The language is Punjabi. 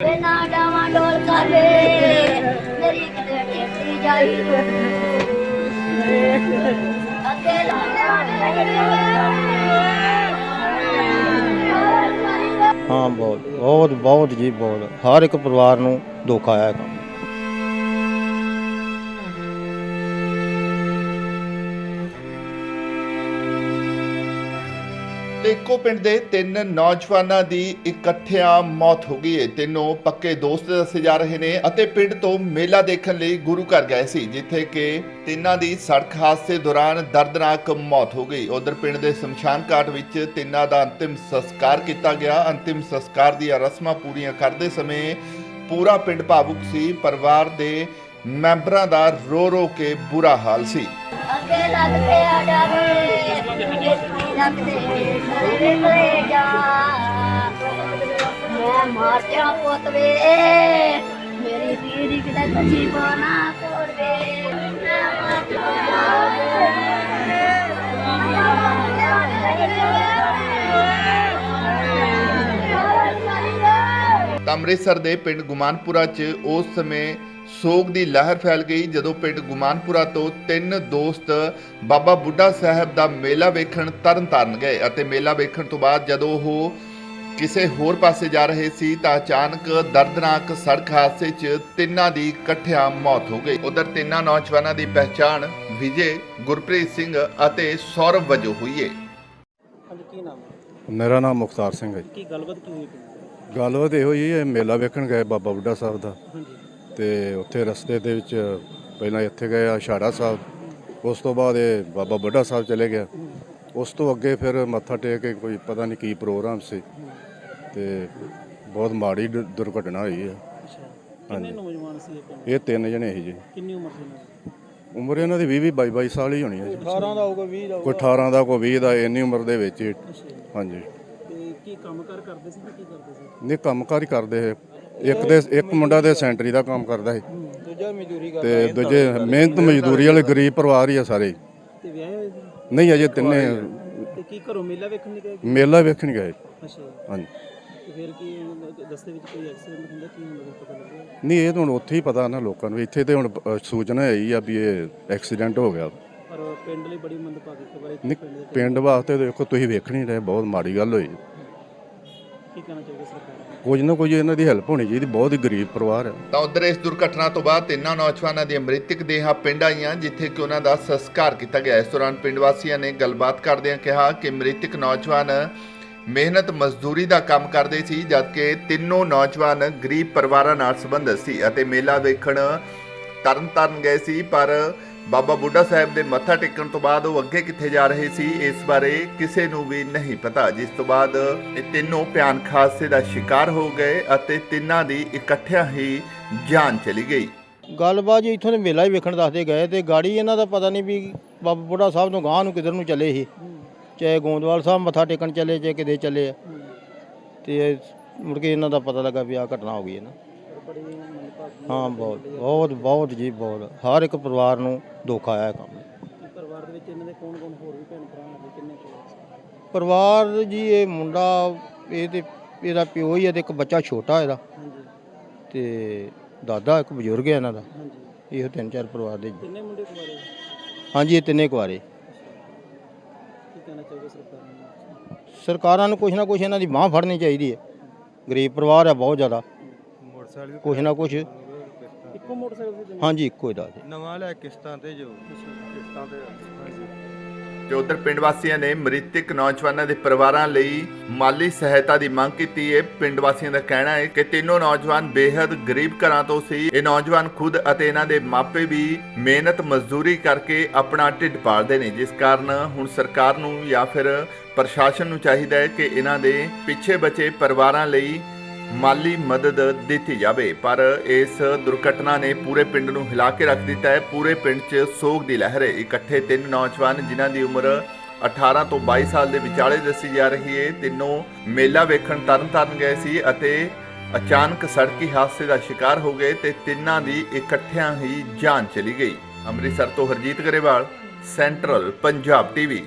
ਤੇ ਨਾ ਡਾਵਾਂ ਡੋਲ ਕਾਲੇ ਮੇਰੀ ਕਿਤੇ ਟੇਕੀ ਜਾਈ ਅੱਗੇ ਹਾਂ, ਬਹੁਤ ਬਹੁਤ ਬਹੁਤ ਜੀ ਬਹੁਤ। ਹਰ ਇੱਕ ਪਰਿਵਾਰ ਨੂੰ ਧੋਖਾ ਆਇਆ ਕੰਮ। ਤੇ ਪਿੰਡ ਦੇ ਤਿੰਨ ਨੌਜਵਾਨਾਂ ਦੀ ਇਕੱਠਿਆਂ ਮੌਤ ਹੋ ਗਈ ਹੈ। ਤਿੰਨੋਂ ਪੱਕੇ ਦੋਸਤ ਦੱਸੇ ਜਾ ਰਹੇ ਨੇ ਅਤੇ ਪਿੰਡ ਤੋਂ ਮੇਲਾ ਦੇਖਣ ਲਈ ਗੁਰੂ ਘਰ ਗਏ ਸੀ, ਜਿੱਥੇ ਕਿ ਤਿੰਨਾਂ ਦੀ ਸੜਕ ਹਾਦਸੇ ਦੌਰਾਨ ਦਰਦਨਾਕ ਮੌਤ ਹੋ ਗਈ। ਉਧਰ ਪਿੰਡ ਦੇ ਸ਼ਮਸ਼ਾਨ ਘਾਟ ਵਿੱਚ ਤਿੰਨਾਂ ਦਾ ਅੰਤਿਮ ਸੰਸਕਾਰ ਕੀਤਾ ਗਿਆ। ਅੰਤਿਮ ਸੰਸਕਾਰ ਦੀਆਂ ਰਸਮਾਂ ਪੂਰੀਆਂ ਕਰਦੇ ਸਮੇਂ ਪੂਰਾ ਪਿੰਡ ਭਾਵੁਕ ਸੀ। ਪਰਿਵਾਰ ਦੇ ਮੈਂਬਰਾਂ ਦਾ ਰੋ ਰੋ ਕੇ ਬੁਰਾ ਹਾਲ ਸੀ। ਅੱਗੇ ਲੱਗਦੇ ਆ ਡਰ। ਇੱਥੇ ਲੱਗਦੇ ਲੈ ਜਾ। ਮੈਂ ਮਾਰ ਜਾ ਮੇਰੀ ਦੀਦੀ ਕਿਤੇ ਸੱਚੀ ਬਾਣਾ ਤੋੜ ਮੈਂ ਮਾਰ ਅੰਮ੍ਰਿਤਸਰ ਦੇ ਪਿੰਡ ਗੁਮਾਨਪੁਰਾ 'ਚ ਉਸ ਸਮੇਂ ਸੋਗ ਦੀ ਲਹਿਰ ਫੈਲ ਗਈ ਜਦੋਂ ਪਿੰਡ ਗੁਮਾਨਪੁਰਾ ਤੋਂ ਤਿੰਨ ਦੋਸਤ ਬਾਬਾ ਬੁੱਢਾ ਸਾਹਿਬ ਦਾ ਮੇਲਾ ਵੇਖਣ ਤਰਨਤਾਰਨ ਗਏ ਅਤੇ ਮੇਲਾ ਵੇਖਣ ਤੋਂ ਬਾਅਦ ਜਦੋਂ ਉਹ ਕਿਸੇ ਹੋਰ ਪਾਸੇ ਜਾ ਰਹੇ ਸੀ ਤਾਂ ਅਚਾਨਕ ਦਰਦਨਾਕ ਸੜਕ ਹਾਦਸੇ 'ਚ ਤਿੰਨਾਂ ਦੀ ਇਕੱਠਿਆਂ ਮੌਤ ਹੋ ਗਈ ਉਧਰ ਤਿੰਨਾਂ ਨੌਜਵਾਨਾਂ ਦੀ ਪਹਿਚਾਣ ਵਿਜੇ ਗੁਰਪ੍ਰੀਤ ਸਿੰਘ ਅਤੇ ਸੌਰਵ ਵਜੋਂ ਹੋਈ ਹੈ ਹਾਂਜੀ ਕੀ ਨਾਮ ਹੈ? ਮੇਰਾ ਨਾਮ ਮੁਖਤਾਰ ਸਿੰਘ ਹੈ। ਕੀ ਗੱਲਬਾਤ ਕੀ ਹੋਈ ਪਿੰਡ? ਗੱਲਬਾਤ ਇਹੋ ਹੀ ਹੈ ਮੇਲਾ ਵੇਖਣ ਗਏ ਬਾਬਾ ਬੁੱਢਾ ਸਾਹਿਬ ਦਾ ਹਾਂਜੀ ਤੇ ਉੱਥੇ ਰਸਤੇ ਦੇ ਵਿੱਚ ਪਹਿਲਾਂ ਇੱਥੇ ਗਏ ਆਸ਼ਾੜਾ ਸਾਹਿਬ। ਉਸ ਤੋਂ ਬਾਅਦ ਇਹ ਬਾਬਾ ਬੁੱਢਾ ਸਾਹਿਬ ਚਲੇ ਗਿਆ। ਉਸ ਤੋਂ ਅੱਗੇ ਫਿਰ ਮੱਥਾ ਟੇਕ ਕੇ ਕੋਈ ਪਤਾ ਨਹੀਂ ਕੀ ਪ੍ਰੋਗਰਾਮ ਸੀ ਤੇ ਬਹੁਤ ਮਾੜੀ ਦੁ- ਦੁਰਘਟਨਾ ਹੋਈ ਹੈ ਅੱਛਾ। ਕਿੰਨੇ ਨੌਜਵਾਨ ਸੀ ਇਹ ਪਿੰਡ? ਇਹ ਤਿੰਨ ਜਣੇ ਸੀ ਜੀ। ਕਿੰਨੀ ਉਮਰ ਸੀ ਇਹਨਾਂ ਦੀ? ਉਮਰ ਇਹਨਾਂ ਦੀ 20 20 22 22 ਸਾਲ ਹੀ ਹੋਣੀ ਹੈ ਜੀ। 18 ਦਾ ਹੋਊਗਾ 20 ਦਾ ਕੋਈ 18 ਦਾ ਕੋਈ 20 ਦਾ ਇੰਨੀ ਉਮਰ ਦੇ ਵਿੱਚ ਹੀ। ਅੱਛਾ ਹਾਂਜੀ। ਤੇ ਕੀ ਕੰਮ ਕਾਰ ਕਰਦੇ ਸੀ ਤੇ ਕੀ ਕਰਦੇ ਸੀ? ਨਹੀਂ ਕੰਮਕਾਰ ਹੀ ਕਰਦੇ ਇਹ। ਇੱਕ ਦੇ ਇੱਕ ਮੁੰਡਾ ਦੇ ਸੈਂਟਰੀ ਦਾ ਕੰਮ ਕਰਦਾ ਸੀ। ਦੂਜਾ ਮਜ਼ਦੂਰੀ ਤੇ ਦੂਜੇ ਮਿਹਨਤ ਮਜ਼ਦੂਰੀ ਵਾਲੇ ਗਰੀਬ ਪਰਿਵਾਰ ਹੀ ਆ ਸਾਰੇ। ਤੇ ਵਿਆਹੇ ਹੋਏ ਸੀ? ਨਹੀਂ ਅਜੇ ਤਿੰਨੇ ਤੇ ਕੀ ਘਰੋਂ ਮੇਲਾ ਵੇਖਣ ਗਏ? ਮੇਲਾ ਵੇਖਣ ਗਏ। ਅੱਛਾ। ਹਾਂਜੀ। ਤੇ ਫਿਰ ਕੀ ਰਸਤੇ ਵਿੱਚ ਕੋਈ ਐਕਸੀਡੈਂਟ ਹੁੰਦਾ ਕੀ ਹੁੰਦਾ ਕੁਛ ਪਤਾ ਲੱਗਿਆ? ਨਹੀਂ ਇਹ ਤਾਂ ਹੁਣ ਉੱਥੇ ਹੀ ਪਤਾ ਨਾ ਲੋਕਾਂ ਨੂੰ। ਇੱਥੇ ਤੇ ਹੁਣ ਅ, ਸੂਚਨਾ ਆਈ ਆ ਵੀ ਇਹ ਐਕਸੀਡੈਂਟ ਹੋ ਗਿਆ। ਪਰ ਪਿੰਡ ਲਈ ਬੜੀ ਮੰਦਭਾਗੀ ਖਬਰ ਹੈ ਨਹੀਂ ਪਿੰਡ ਦੇ ਪਿੰਡ ਵਾਸਤੇ ਦੇਖੋ ਤੁਸੀਂ ਵੇਖ ਨਹੀਂ ਰਹੇ ਬਹੁਤ ਮਾੜੀ ਗੱਲ ਹੋਈ। ਕੀ ਕਹਿਣਾ ਚਾਹੀਦਾ ਸਰਕਾਰ? ਨੂੰ ਕੁਝ ਨਾ ਕੁਝ ਇਹਨਾਂ ਦੀ ਹੈਲਪ ਹੋਣੀ ਚਾਹੀਦੀ, ਬਹੁਤ ਹੀ ਗਰੀਬ ਪਰਿਵਾਰ ਹੈ। ਤਾਂ ਉਧਰ ਇਸ ਦੁਰਘਟਨਾ ਤੋਂ ਬਾਅਦ ਤਿੰਨਾਂ ਨੌਜਵਾਨਾਂ ਦੀਆਂ ਮ੍ਰਿਤਕ ਦੇਹਾਂ ਪਿੰਡ ਆਈਆਂ, ਜਿੱਥੇ ਕਿ ਉਹਨਾਂ ਦਾ ਸੰਸਕਾਰ ਕੀਤਾ ਗਿਆ। ਇਸ ਦੌਰਾਨ ਪਿੰਡ ਵਾਸੀਆਂ ਨੇ ਗੱਲਬਾਤ ਕਰਦਿਆਂ ਕਿਹਾ ਕਿ ਮ੍ਰਿਤਕ ਨੌਜਵਾਨ ਮਿਹਨਤ ਮਜ਼ਦੂਰੀ ਦਾ ਕੰਮ ਕਰਦੇ ਸੀ, ਜਦਕਿ ਤਿੰਨੋਂ ਨੌਜਵਾਨ ਗਰੀਬ ਪਰਿਵਾਰਾਂ ਨਾਲ ਸੰਬੰਧਿਤ ਸੀ ਅਤੇ ਮੇਲਾ ਵੇਖਣ ਤਰਨਤਾਰਨ ਗਏ ਸੀ, ਪਰ ਬਾਬਾ ਬੁੱਢਾ ਸਾਹਿਬ ਦੇ ਮੱਥਾ ਟੇਕਣ ਤੋਂ ਬਾਅਦ ਉਹ ਅੱਗੇ ਕਿੱਥੇ ਜਾ ਰਹੇ ਸੀ, ਇਸ ਬਾਰੇ ਕਿਸੇ ਨੂੰ ਵੀ ਨਹੀਂ ਪਤਾ। ਜਿਸ ਤੋਂ ਬਾਅਦ ਇਹ ਤਿੰਨੋਂ ਭਿਆਨਕ ਹਾਦਸੇ ਦਾ ਸ਼ਿਕਾਰ ਹੋ ਗਏ ਅਤੇ ਤਿੰਨਾਂ ਦੀ ਇਕੱਠਿਆਂ ਹੀ ਜਾਨ ਚਲੀ ਗਈ। ਗੱਲਬਾਤ ਜੀ ਇੱਥੋਂ ਦੇ ਮੇਲਾ ਹੀ ਵੇਖਣ ਦੱਸਦੇ ਗਏ ਤੇ ਗਾੜੀ ਇਹਨਾਂ ਦਾ ਪਤਾ ਨਹੀਂ ਵੀ ਬਾਬਾ ਬੁੱਢਾ ਸਾਹਿਬ ਤੋਂ ਗਾਂ ਨੂੰ ਕਿਧਰ ਨੂੰ ਚੱਲੇ ਸੀ ਚਾਹੇ ਗੋਂਦਵਾਲ ਸਾਹਿਬ ਮੱਥਾ ਟੇਕਣ ਚੱਲੇ, ਚਾਹੇ ਕਿਤੇ ਚੱਲੇ ਤੇ ਮੁੜ ਕੇ ਇਹਨਾਂ ਦਾ ਪਤਾ ਲੱਗਾ ਵੀ ਆ ਘਟਨਾ ਹੋ ਗਈ ਹੈ ਨਾ। ਹਾਂ ਬਹੁਤ ਬਹੁਤ ਬਹੁਤ ਜੀ ਬਹੁਤ। ਹਰ ਇੱਕ ਪਰਿਵਾਰ ਨੂੰ ਦੁੱਖ ਆਇਆ ਕੰਮ। ਪਰਿਵਾਰ ਦੇ ਵਿੱਚ ਇਹਨਾਂ ਦੇ ਕੌਣ ਕੌਣ ਹੋਰ ਵੀ ਭੈਣ ਭਰਾ ਹੈਗੇ ਕਿੰਨੇ? ਪਰਿਵਾਰ ਜੀ ਇਹ ਮੁੰਡਾ ਇਹ ਤੇ ਇਹਦਾ ਪਿਓ ਹੀ ਹੈ ਤੇ ਇੱਕ ਬੱਚਾ ਛੋਟਾ ਇਹਦਾ। ਤੇ ਦਾਦਾ ਇੱਕ ਬਜ਼ੁਰਗ ਹੈ ਇਹਨਾਂ ਦਾ। ਇਹ ਤਿੰਨ ਚਾਰ ਪਰਿਵਾਰ ਦੇ। ਕਿੰਨੇ ਮੁੰਡੇ ਕੁਆਰੇ ਹਾਂਜੀ ਇਹ ਤਿੰਨੇ ਕੁਆਰੇ ਕੀ ਕਹਿਣਾ ਚਾਹੀਦਾ ਸਰਕਾਰ ਨੂੰ? ਸਰਕਾਰਾਂ ਨੂੰ ਨਾ ਕੁਛ ਇਹਨਾਂ ਦੀ ਬਾਹ ਫੜਨੀ ਚਾਹੀਦੀ ਹੈ। ਗਰੀਬ ਪਰਿਵਾਰ ਹੈ ਬਹੁਤ ਜ਼ਿਆਦਾ। ਕੁਛ ਨਾ ਕੁਛ। ਇੱਕੋ ਮੋਟਰਸਾਈਕਲ ਤੇ? ਹਾਂਜੀ ਇੱਕੋ ਹੀ ਦਾ ਜੀ। ਨਵਾਂ ਲੈ ਕਿਸ਼ਤਾਂ ਤੇ ਜੋ। ਕਿਸ਼ਤਾਂ ਤੇ ਤੇ ਉਧਰ ਪਿੰਡ ਵਾਸੀਆਂ ਨੇ ਮ੍ਰਿਤਕ ਨੌਜਵਾਨਾਂ ਦੇ ਪਰਿਵਾਰਾਂ ਲਈ ਮਾਲੀ ਸਹਾਇਤਾ ਦੀ ਮੰਗ ਕੀਤੀ। ਹੈ ਪਿੰਡ ਵਾਸੀਆਂ ਦਾ ਕਹਿਣਾ ਹੈ ਕਿ ਤਿੰਨੋਂ ਨੌਜਵਾਨ ਬੇहद ਗਰੀਬ ਘਰਾਂ ਤੋਂ ਸੀ। ਇਹ ਨੌਜਵਾਨ ਖੁਦ ਅਤੇ ਇਹਨਾਂ ਦੇ ਮਾਪੇ ਵੀ ਮਿਹਨਤ ਮਜ਼ਦੂਰੀ ਕਰਕੇ ਆਪਣਾ ਢਿੱਡ ਪਾਲਦੇ ਨੇ। ਜਿਸ ਕਾਰਨ ਹੁਣ ਸਰਕਾਰ ਨੂੰ ਜਾਂ ਫਿਰ ਪ੍ਰਸ਼ਾਸਨ ਨੂੰ ਚਾਹੀਦਾ ਹੈ ਕਿ ਇਹਨਾਂ ਦੇ ਪਿੱਛੇ ਬਚੇ ਪਰਿਵਾਰਾਂ ਲਈ ਮਾਲੀ ਮਦਦ ਦਿੱਤੀ ਜਾਵੇ, ਪਰ ਇਸ ਦੁਰਘਟਨਾ ਨੇ ਪੂਰੇ ਪਿੰਡ ਨੂੰ ਹਿਲਾ ਕੇ ਰੱਖ ਦਿੱਤਾ ਹੈ। ਪੂਰੇ ਪਿੰਡ 'ਚ ਸੋਗ ਦੀ ਲਹਿਰ ਹੈ। ਇਕੱਠੇ ਤਿੰਨ ਨੌਜਵਾਨ, ਜਿਨ੍ਹਾਂ ਦੀ ਉਮਰ 18 ਤੋਂ 22 ਸਾਲ ਦੇ ਵਿਚਾਲੇ ਦੱਸੀ ਜਾ ਰਹੀ ਹੈ, ਤਿੰਨੋਂ ਮੇਲਾ ਵੇਖਣ ਤਰਨਤਾਰਨ ਗਏ ਸੀ ਅਤੇ ਅਚਾਨਕ ਸੜਕੀ ਹਾਦਸੇ ਦਾ ਸ਼ਿਕਾਰ ਹੋ ਗਏ ਤੇ ਤਿੰਨਾਂ ਦੀ ਇਕੱਠਿਆਂ ਹੀ ਜਾਨ ਚਲੀ ਗਈ। ਅੰਮ੍ਰਿਤਸਰ ਤੋਂ ਹਰਜੀਤ ਗਰੇਵਾਲ, ਸੈਂਟਰਲ ਪੰਜਾਬ ਟੀਵੀ।